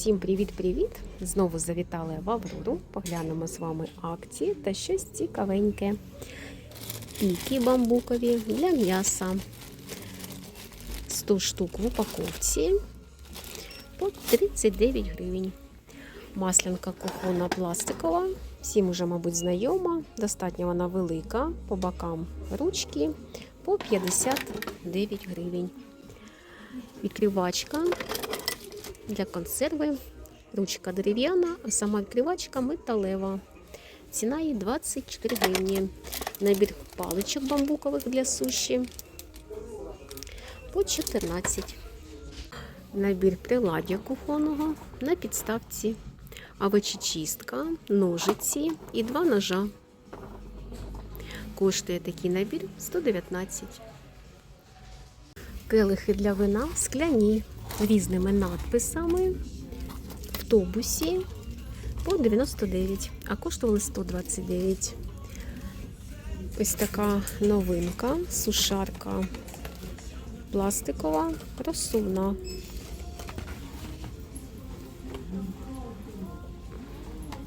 Всім привіт-привіт! Знову завітали в Аврору. Поглянемо з вами акції та щось цікавеньке. Піки бамбукові для м'яса. 100 штук в упаковці по 39 гривень. Маслянка кухонна пластикова. Всім уже, мабуть, знайома. Достатньо вона велика. По бокам ручки по 59 гривень. Відкривачка для консерви. Ручка дерев'яна, сама відкривачка металева. Ціна її 24 гривні. Набір паличок бамбукових для суші по 14. Набір приладдя кухонного на підставці. Овочечистка, ножиці і два ножа. Коштує такий набір 119. Келихи для вина скляні різними надписами в тобусі по 99, а коштували 129. Ось така новинка, сушарка пластикова, розсувна.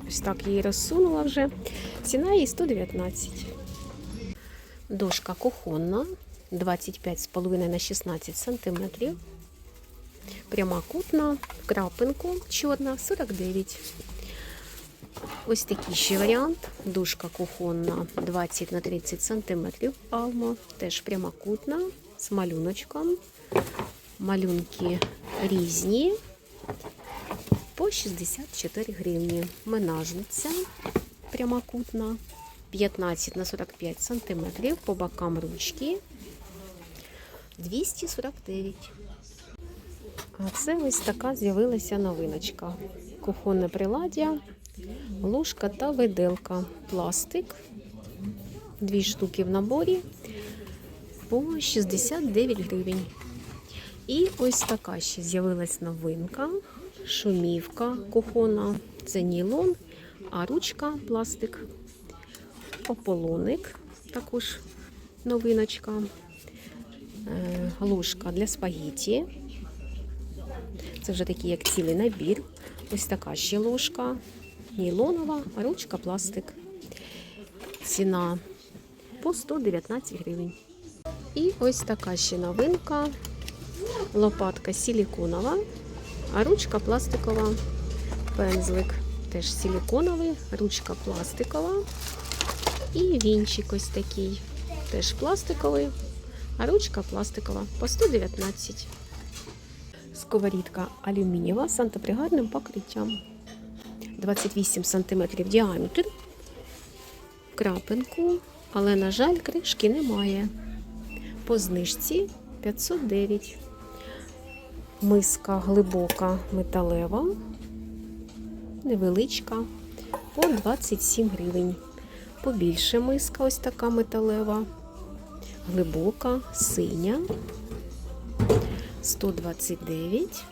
Ось так її розсунула вже. Ціна її 119. Дошка кухонна 25,5 на 16 см. Прямокутна, крапинку, чорна, 49. Ось такий ще варіант. Дошка кухонна 20 на 30 см. Алма, теж прямокутна, з малюночком. Малюнки різні. По 64 гривні. Менажниця прямокутна. 15 на 45 см. По бокам ручки 249. А це ось така з'явилася новиночка. Кухонне приладдя, ложка та виделка. Пластик. Дві штуки в наборі по 69 гривень. І ось така ще з'явилась новинка. Шумівка кухонна. Це нілон, а ручка пластик. Ополоник, також новиночка. Е, Ложка для спагетті. Це вже такий як цілий набір. Ось така ще ложка. Нейлонова, ручка пластик. Ціна по 119 гривень. І ось така ще новинка. Лопатка силіконова, а ручка пластикова. Пензлик теж силіконовий, ручка пластикова. І вінчик ось такий. Теж пластиковий, а ручка пластикова по 119. Сковорідка алюмінієва з антипригарним покриттям. 28 см діаметр. Крапинку, але, на жаль, кришки немає. По знижці 509. Миска глибока металева, невеличка, по 27 гривень. Побільше миска ось така металева, глибока, синя, 129.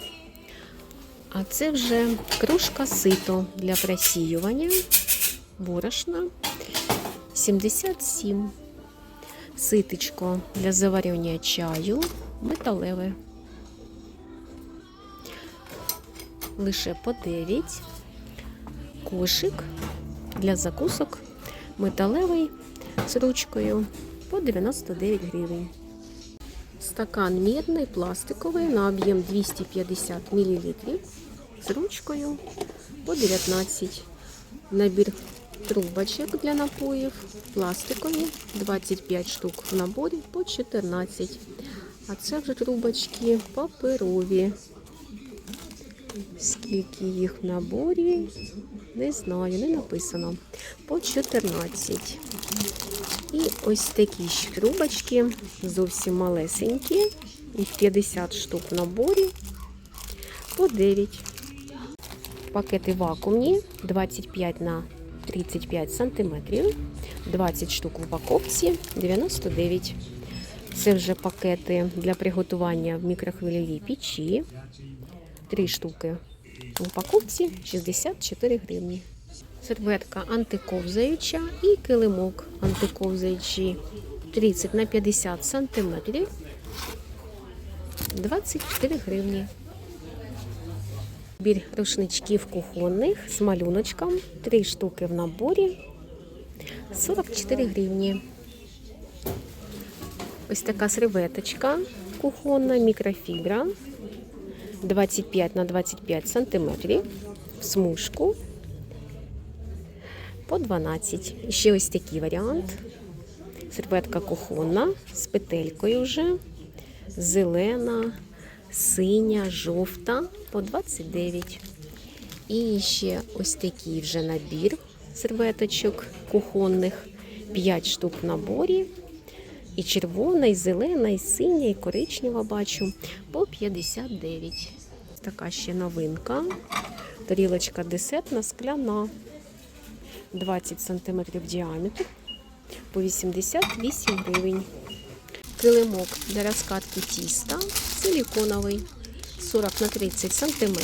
А це вже кружка сито для просіювання, борошна 77. Ситочко для заварювання чаю, металеве. Лише по 9. Кошик для закусок металевий з ручкою по 99 гривень. Стакан мідний, пластиковий на об'єм 250 мл з ручкою по 19. Набір трубочок для напоїв, пластикові, 25 штук в наборі по 14. А це вже трубочки паперові. Скільки їх в наборі? Не знаю, не написано. По 14. І ось такі ж трубочки, зовсім малесенькі. Їх 50 штук в наборі по 9. Пакети вакуумні 25 на 35 сантиметрів. 20 штук в упаковці 99. Це вже пакети для приготування в мікрохвильовій печі. 3 штуки в упаковці 64 гривні. Серветка антиковзаюча і килимок антиковзаючий 30 на 50 сантиметрів 24 гривні. Бір рушничків кухонних з малюночком. Три штуки в наборі. 44 гривні. Ось така серветочка кухонна, мікрофібра. 25 на 25 сантиметрів. В смужку. По 12. І ще ось такий варіант. Серветка кухонна з петелькою вже. Зелена, синя, жовта по 29. І ще ось такий вже набір серветочок кухонних. 5 штук в наборі. І червона, і зелена, і синя, і коричнева бачу по 59. Така ще новинка. Тарілочка десертна, скляна. 20 см діаметр по 88 гривень. Килимок для розкатки тіста силіконовий 40 на 30 см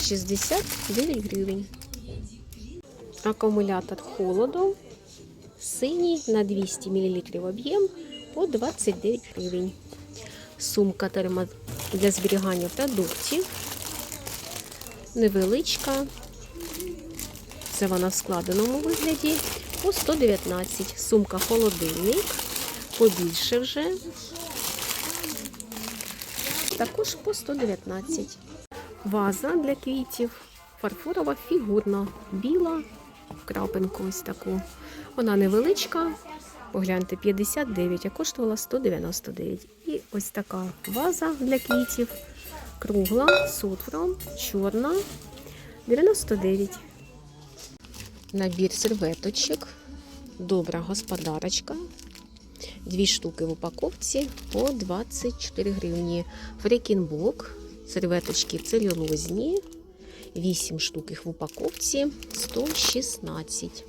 69 гривень. Акумулятор холоду синій на 200 мл об'єм по 29 гривень. Сумка термо для зберігання продуктів. Невеличка. Це вона в складеному вигляді по 119. Сумка холодильник. Побільше вже. Також по 119. Ваза для квітів. Фарфорова фігурна. Біла. Крапинку ось таку. Вона невеличка. Погляньте, 59, а коштувала 199. І ось така ваза для квітів. Кругла, сутром, чорна. 99. Набір серветочок. Добра господарочка. Дві штуки в упаковці по 24 гривні. Фрекінбок. Серветочки целюлозні. 8 штук їх в упаковці 116.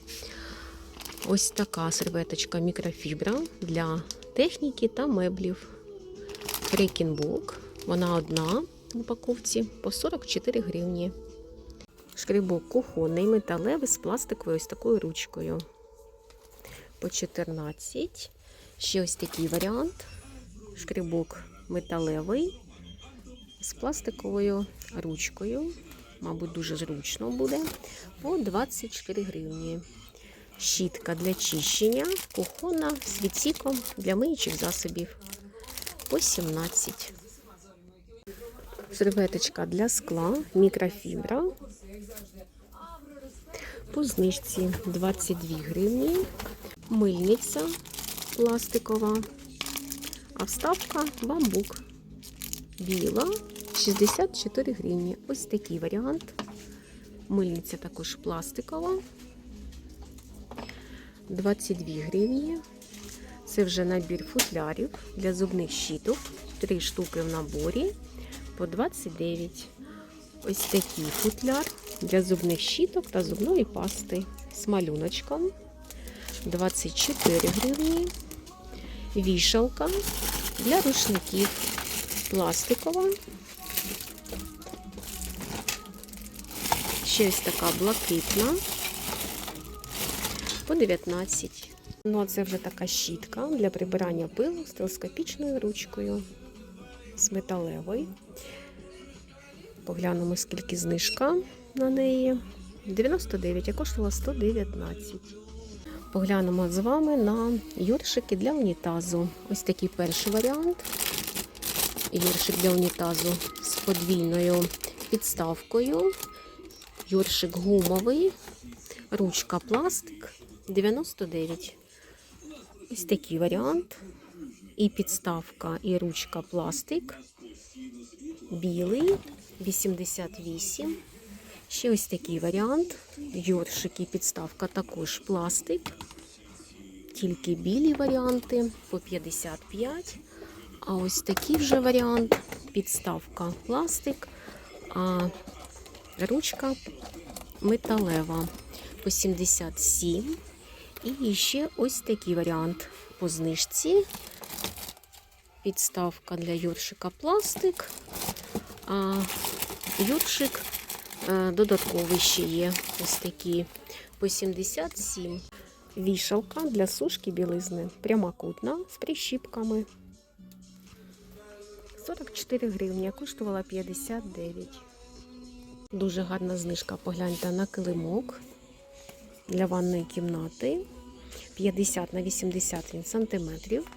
Ось така серветочка мікрофібра для техніки та меблів. Фрекінбок. Вона одна в упаковці по 44 гривні. Шкрибок кухонний металевий з пластиковою ось такою ручкою. По 14. Ще ось такий варіант. Шкрибок металевий з пластиковою ручкою. Мабуть, дуже зручно буде. По 24 гривні. Щітка для чищення, кухонна з відсіком для миючих засобів. По 17. Серветочка для скла, мікрофібра. По знижці 22 гривні. Мильниця пластикова. А вставка бамбук. Біла 64 гривні. Ось такий варіант. Мильниця також пластикова. 22 гривні. Це вже набір футлярів для зубних щіток. Три штуки в наборі по 29. Ось такий футляр для зубних щіток та зубної пасти з малюночком. 24 гривні. Вішалка для рушників пластикова. Ще ось така блакитна по 19. Ну, а це вже така щітка для прибирання пилу з телескопічною ручкою з металевої. Поглянемо, скільки знижка на неї. 99, а коштувала 119. Поглянемо з вами на юршики для унітазу. Ось такий перший варіант. Юршик для унітазу з подвійною підставкою. Юршик гумовий, ручка пластик 99. Ось такий варіант. І підставка, і ручка пластик. Білий 88. Ще ось такий варіант. Йоршик і підставка також пластик. Тільки білі варіанти по 55. А ось такий вже варіант. Підставка пластик, а ручка металева по 77. І ще ось такий варіант по знижці. Підставка для Йоршика пластик. А Йоршик е, додатковий ще є. Ось такі по 77. Вішалка для сушки білизни. Прямокутна з прищіпками. 44 гривні, коштувала 59. Дуже гарна знижка. Погляньте на килимок для ванної кімнати. 50 на 80 сантиметрів.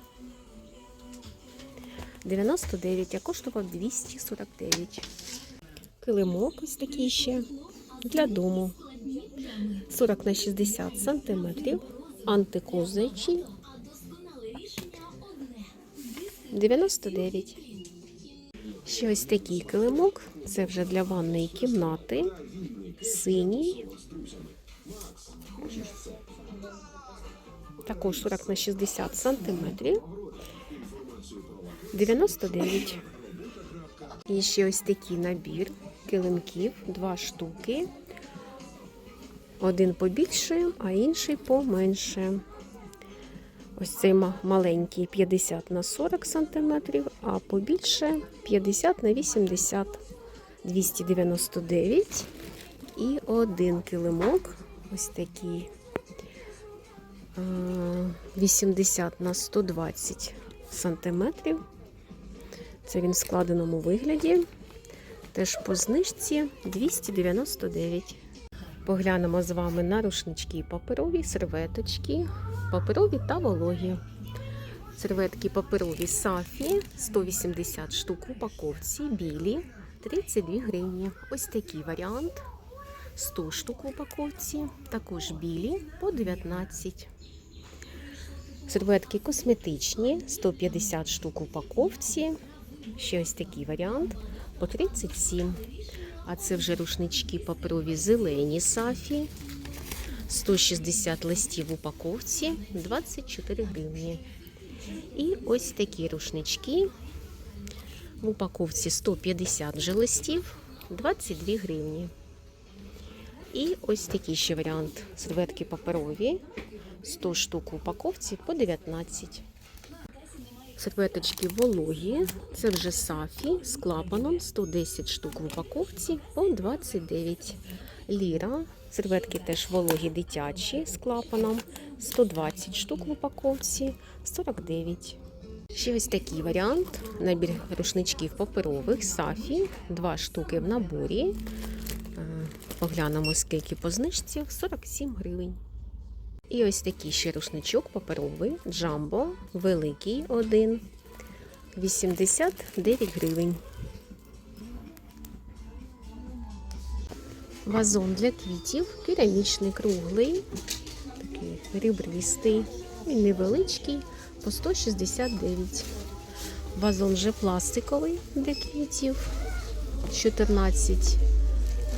99, а коштував 249. Килимок ось такий ще для дому. 40 на 60 сантиметрів. Антикозичий. 99. Ще ось такий килимок. Це вже для ванної кімнати. Синій. Також 40 на 60 сантиметрів. 99. І ще ось такий набір килимків, два штуки. Один побільше, а інший поменше. Ось цей маленький 50 на 40 сантиметрів, а побільше 50 на 80, 299. І один килимок, ось такий е, 80 на 120 сантиметрів. Це він в складеному вигляді. Теж по знижці 299. Поглянемо з вами на рушнички паперові, серветочки, паперові та вологі. Серветки паперові Сафі 180 штук в упаковці, білі 32 гривні. Ось такий варіант 100 штук в упаковці, також білі по 19. Серветки косметичні 150 штук в упаковці. Ще ось такий варіант по 37. А це вже рушнички паперові зелені сафі. 160 листів в упаковці 24 гривні. І ось такі рушнички. В упаковці 150 вже листів 22 гривні. І ось такий ще варіант. Серветки паперові 100 штук в упаковці по 19. Серветочки вологі. Це вже сафі з клапаном 110 штук в упаковці по 29 ліра. Серветки теж вологі дитячі з клапаном 120 штук в упаковці 49. Ще ось такий варіант. Набір рушничків паперових сафі. Два штуки в наборі. Е, Поглянемо, скільки по знижці 47 гривень. І ось такий ще рушничок паперовий, джамбо, великий один, 89 гривень. Вазон для квітів, керамічний, круглий, такий ребристий, він невеличкий, по 169. Вазон вже пластиковий для квітів, 14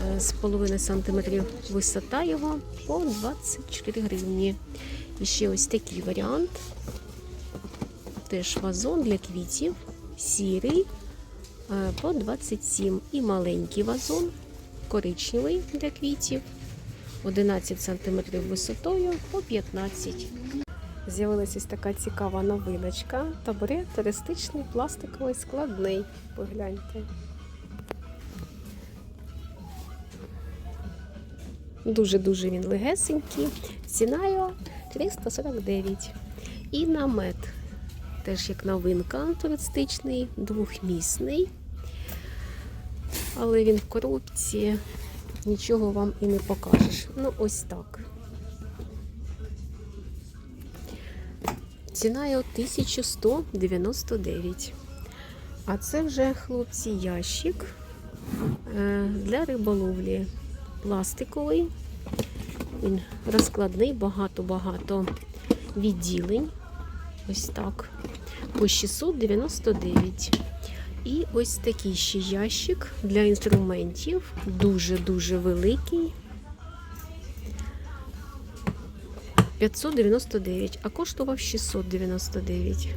е, з половиною сантиметрів висота його по 24 гривні. І ще ось такий варіант. Теж вазон для квітів, сірий е, по 27. І маленький вазон, коричневий для квітів, 11 см висотою по 15. З'явилася ось така цікава новиночка. Табурет туристичний, пластиковий, складний. Погляньте. Дуже-дуже він легесенький. Ціна його 349. І намет. Теж як новинка туристичний, двохмісний. Але він в коробці. Нічого вам і не покажеш. Ну, ось так. Ціна його 1199. А це вже, хлопці, ящик е, для риболовлі. Пластиковий. Він розкладний, багато-багато відділень. Ось так. По 699. І ось такий ще ящик для інструментів. Дуже-дуже великий. 599, а коштував 699.